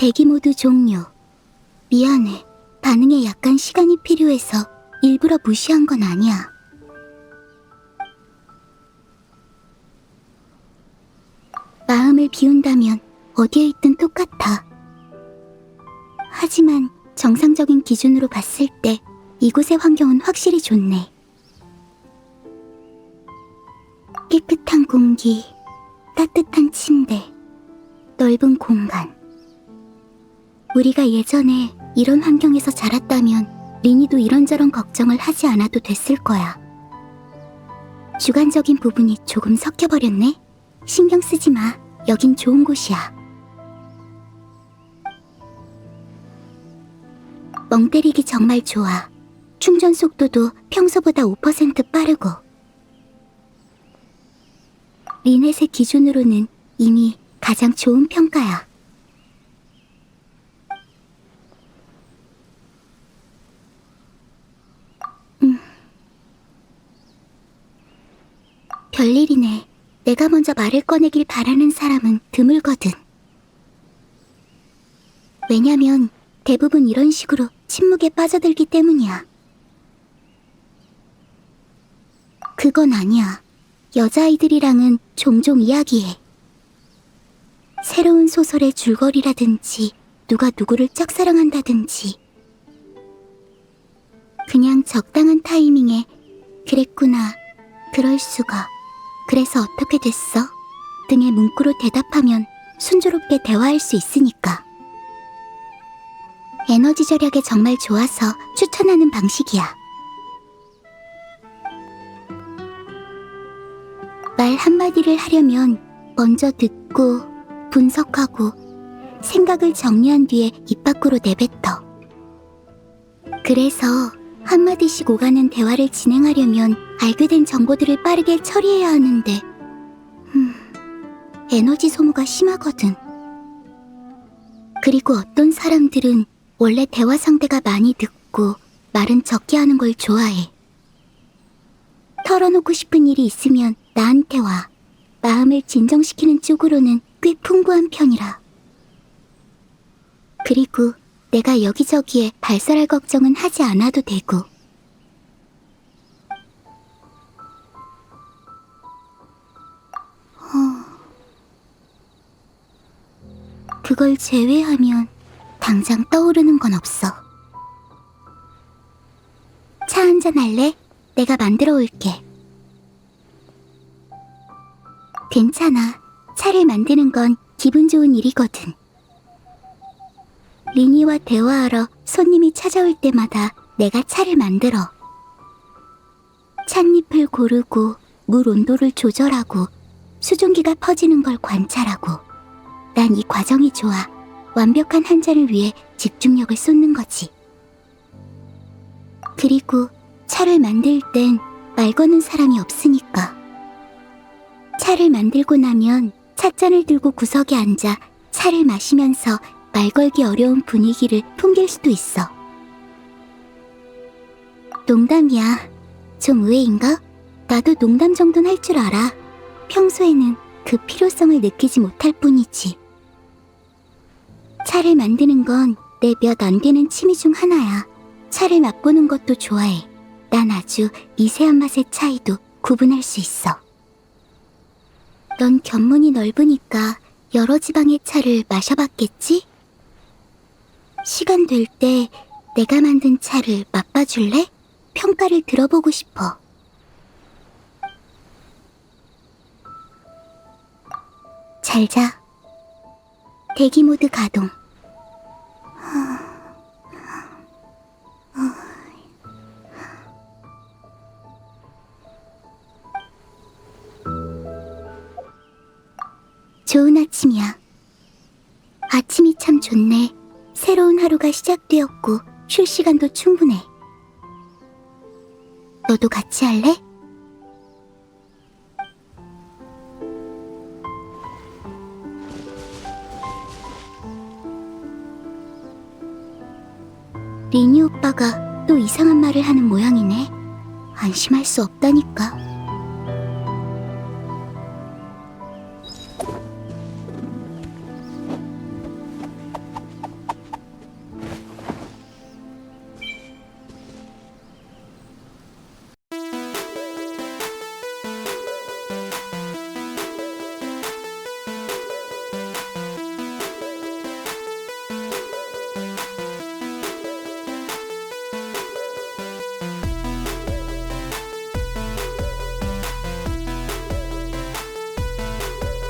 대기 모드 종료. 미안해. 반응에 약간 시간이 필요해서 일부러 무시한 건 아니야. 마음을 비운다면 어디에 있든 똑같아. 하지만 정상적인 기준으로 봤을 때 이곳의 환경은 확실히 좋네. 깨끗한 공기, 따뜻한 침대, 넓은 공간. 우리가 예전에 이런 환경에서 자랐다면 리니도 이런저런 걱정을 하지 않아도 됐을 거야. 주관적인 부분이 조금 섞여버렸네. 신경 쓰지 마. 여긴 좋은 곳이야. 멍 때리기 정말 좋아. 충전 속도도 평소보다 5% 빠르고. 리넷의 기준으로는 이미 가장 좋은 평가야. 별일이네. 내가 먼저 말을 꺼내길 바라는 사람은 드물거든. 왜냐면 대부분 이런 식으로 침묵에 빠져들기 때문이야. 그건 아니야. 여자아이들이랑은 종종 이야기해. 새로운 소설의 줄거리라든지 누가 누구를 짝사랑한다든지 그냥 적당한 타이밍에 그랬구나, 그럴 수가, 그래서 어떻게 됐어? 등의 문구로 대답하면 순조롭게 대화할 수 있으니까. 에너지 절약에 정말 좋아서 추천하는 방식이야. 말 한마디를 하려면 먼저 듣고 분석하고 생각을 정리한 뒤에 입 밖으로 내뱉어. 그래서 한마디씩 오가는 대화를 진행하려면 알게 된 정보들을 빠르게 처리해야 하는데, 음, 에너지 소모가 심하거든. 그리고 어떤 사람들은 원래 대화 상대가 많이 듣고 말은 적게 하는 걸 좋아해. 털어놓고 싶은 일이 있으면 나한테 와. 마음을 진정시키는 쪽으로는 꽤 풍부한 편이라. 그리고 내가 여기저기에 발설할 걱정은 하지 않아도 되고. 어... 그걸 제외하면 당장 떠오르는 건 없어. 차 한잔 할래? 내가 만들어 올게. 괜찮아. 차를 만드는 건 기분 좋은 일이거든. 리니와 대화하러 손님이 찾아올 때마다 내가 차를 만들어. 찻잎을 고르고 물 온도를 조절하고 수증기가 퍼지는 걸 관찰하고 난 이 과정이 좋아. 완벽한 한 잔을 위해 집중력을 쏟는 거지. 그리고 차를 만들 땐 말 거는 사람이 없으니까. 차를 만들고 나면 찻잔을 들고 구석에 앉아 차를 마시면서 말 걸기 어려운 분위기를 풍길 수도 있어. 농담이야. 좀 의외인가? 나도 농담 정도는 할 줄 알아. 평소에는 그 필요성을 느끼지 못할 뿐이지. 차를 만드는 건 내 몇 안 되는 취미 중 하나야. 차를 맛보는 것도 좋아해. 난 아주 미세한 맛의 차이도 구분할 수 있어. 넌 견문이 넓으니까 여러 지방의 차를 마셔봤겠지? 시간 될 때 내가 만든 차를 맛봐줄래? 평가를 들어보고 싶어. 잘 자. 대기 모드 가동. 좋은 아침이야. 아침이 참 좋네. 새로운 하루가 시작되었고 쉴 시간도 충분해. 너도 같이 할래? 리니 오빠가 또 이상한 말을 하는 모양이네. 안심할 수 없다니까.